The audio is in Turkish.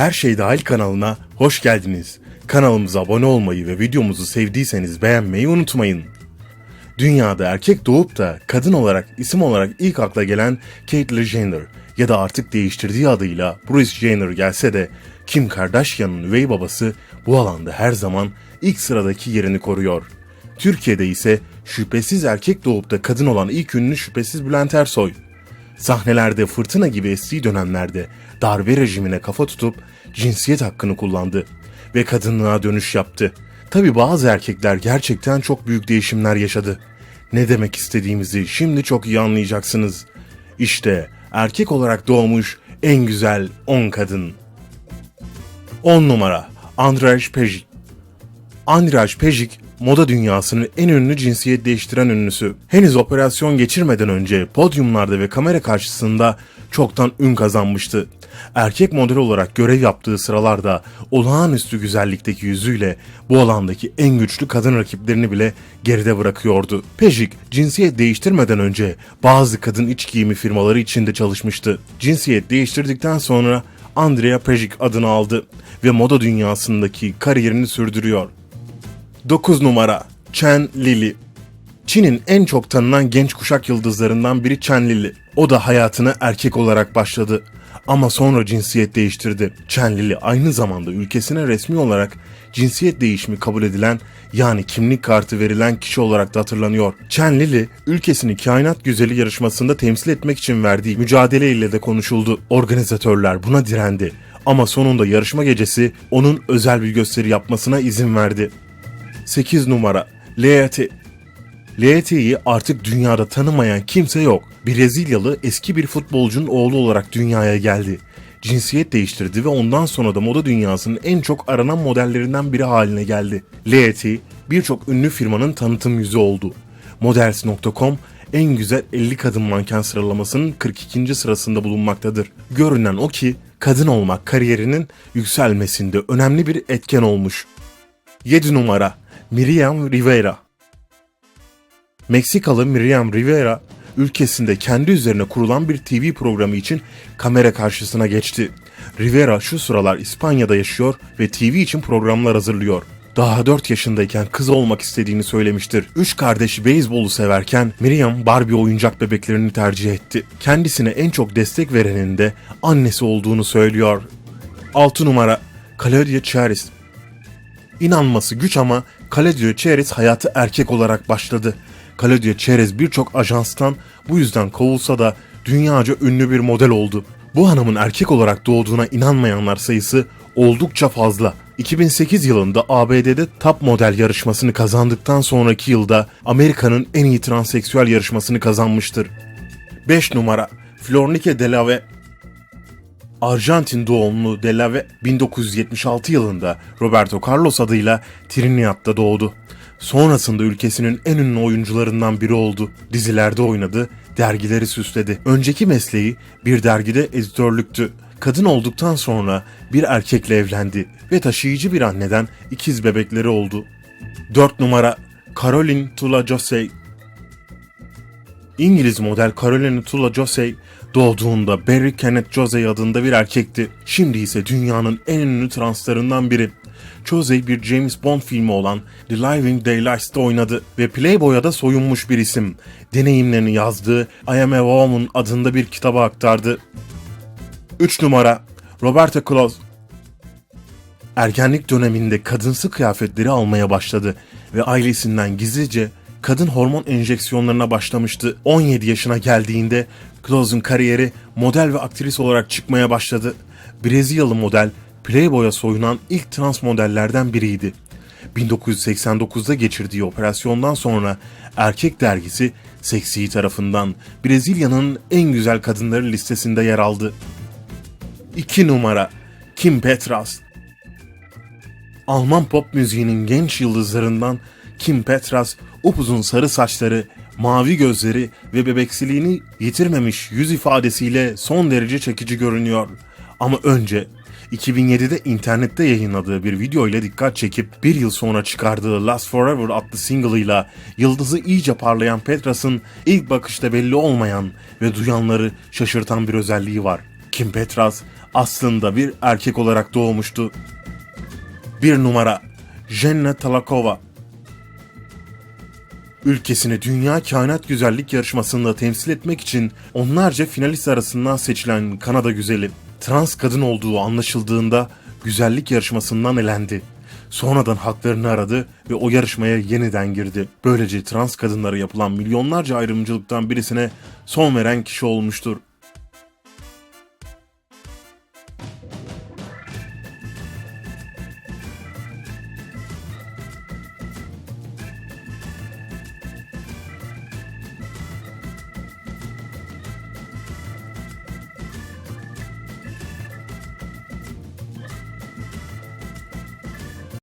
Her Şey Dahil kanalına hoş geldiniz. Kanalımıza abone olmayı ve videomuzu sevdiyseniz beğenmeyi unutmayın. Dünyada erkek doğup da kadın olarak isim olarak ilk akla gelen Caitlyn Jenner ya da artık değiştirdiği adıyla Bruce Jenner gelse de Kim Kardashian'ın üvey babası bu alanda her zaman ilk sıradaki yerini koruyor. Türkiye'de ise şüphesiz erkek doğup da kadın olan ilk ünlü şüphesiz Bülent Ersoy. Sahnelerde fırtına gibi estiği dönemlerde darbe rejimine kafa tutup cinsiyet hakkını kullandı ve kadınlığa dönüş yaptı. Tabi bazı erkekler gerçekten çok büyük değişimler yaşadı. Ne demek istediğimizi şimdi çok iyi anlayacaksınız. İşte erkek olarak doğmuş en güzel 10 kadın. 10 numara Andrej Pejic Andrij Pejic, moda dünyasının en ünlü cinsiyet değiştiren ünlüsü. Henüz operasyon geçirmeden önce podyumlarda ve kamera karşısında çoktan ün kazanmıştı. Erkek model olarak görev yaptığı sıralarda olağanüstü güzellikteki yüzüyle bu alandaki en güçlü kadın rakiplerini bile geride bırakıyordu. Pejic, cinsiyet değiştirmeden önce bazı kadın iç giyimi firmaları içinde çalışmıştı. Cinsiyet değiştirdikten sonra Andrea Pejic adını aldı ve moda dünyasındaki kariyerini sürdürüyor. 9 numara Chen Lili Çin'in en çok tanınan genç kuşak yıldızlarından biri Chen Lili. O da hayatına erkek olarak başladı. Ama sonra cinsiyet değiştirdi. Chen Lili aynı zamanda ülkesine resmi olarak cinsiyet değişimi kabul edilen yani kimlik kartı verilen kişi olarak da hatırlanıyor. Chen Lili ülkesini kainat güzeli yarışmasında temsil etmek için verdiği mücadeleyle de konuşuldu. Organizatörler buna direndi. Ama sonunda yarışma gecesi onun özel bir gösteri yapmasına izin verdi. 8 numara Leati Leati'yi artık dünyada tanımayan kimse yok. Brezilyalı eski bir futbolcunun oğlu olarak dünyaya geldi. Cinsiyet değiştirdi ve ondan sonra da moda dünyasının en çok aranan modellerinden biri haline geldi. Leati birçok ünlü firmanın tanıtım yüzü oldu. Models.com en güzel 50 kadın manken sıralamasının 42. sırasında bulunmaktadır. Görünen o ki kadın olmak kariyerinin yükselmesinde önemli bir etken olmuş. 7 numara Miriam Rivera Meksikalı Miriam Rivera ülkesinde kendi üzerine kurulan bir TV programı için kamera karşısına geçti. Rivera şu sıralar İspanya'da yaşıyor ve TV için programlar hazırlıyor. Daha 4 yaşındayken kız olmak istediğini söylemiştir. Üç kardeşi beyzbolu severken Miriam Barbie oyuncak bebeklerini tercih etti. Kendisine en çok destek verenin de annesi olduğunu söylüyor. 6 numara Claudia Charis İnanması güç ama Claudio Cherez hayatı erkek olarak başladı. Claudio Cherez birçok ajanstan bu yüzden kovulsa da dünyaca ünlü bir model oldu. Bu hanımın erkek olarak doğduğuna inanmayanlar sayısı oldukça fazla. 2008 yılında ABD'de Top Model yarışmasını kazandıktan sonraki yılda Amerika'nın en iyi transseksüel yarışmasını kazanmıştır. 5 numara Flornike Delave Arjantin doğumlu Delave 1976 yılında Roberto Carlos adıyla Trinidad'da doğdu. Sonrasında ülkesinin en ünlü oyuncularından biri oldu. Dizilerde oynadı, dergileri süsledi. Önceki mesleği bir dergide editörlüktü. Kadın olduktan sonra bir erkekle evlendi ve taşıyıcı bir anneden ikiz bebekleri oldu. 4 numara Caroline Tula Josey İngiliz model Caroline Tula Josey doğduğunda Barry Kenneth Josey adında bir erkekti. Şimdi ise dünyanın en ünlü translarından biri. Josey bir James Bond filmi olan The Living Daylights'ta oynadı ve Playboy'a da soyunmuş bir isim. Deneyimlerini yazdığı I Am A Woman adında bir kitaba aktardı. 3 numara Roberta Close Ergenlik döneminde kadınsı kıyafetleri almaya başladı ve ailesinden gizlice kadın hormon enjeksiyonlarına başlamıştı. 17 yaşına geldiğinde Close'un kariyeri model ve aktris olarak çıkmaya başladı. Brezilyalı model Playboy'a soyunan ilk trans modellerden biriydi. 1989'da geçirdiği operasyondan sonra erkek dergisi Seksi tarafından Brezilya'nın en güzel kadınları listesinde yer aldı. 2 numara Kim Petras Alman pop müziğinin genç yıldızlarından Kim Petras upuzun sarı saçları, mavi gözleri ve bebeksiliğini yitirmemiş yüz ifadesiyle son derece çekici görünüyor. Ama önce 2007'de internette yayınladığı bir video ile dikkat çekip bir yıl sonra çıkardığı Last Forever adlı single'ıyla yıldızı iyice parlayan Petras'ın ilk bakışta belli olmayan ve duyanları şaşırtan bir özelliği var. Kim Petras aslında bir erkek olarak doğmuştu. Bir numara Jenna Talakova Ülkesini Dünya Kainat Güzellik Yarışması'nda temsil etmek için onlarca finalist arasından seçilen Kanada güzeli, trans kadın olduğu anlaşıldığında güzellik yarışmasından elendi. Sonradan haklarını aradı ve o yarışmaya yeniden girdi. Böylece trans kadınlara yapılan milyonlarca ayrımcılıktan birisine son veren kişi olmuştur.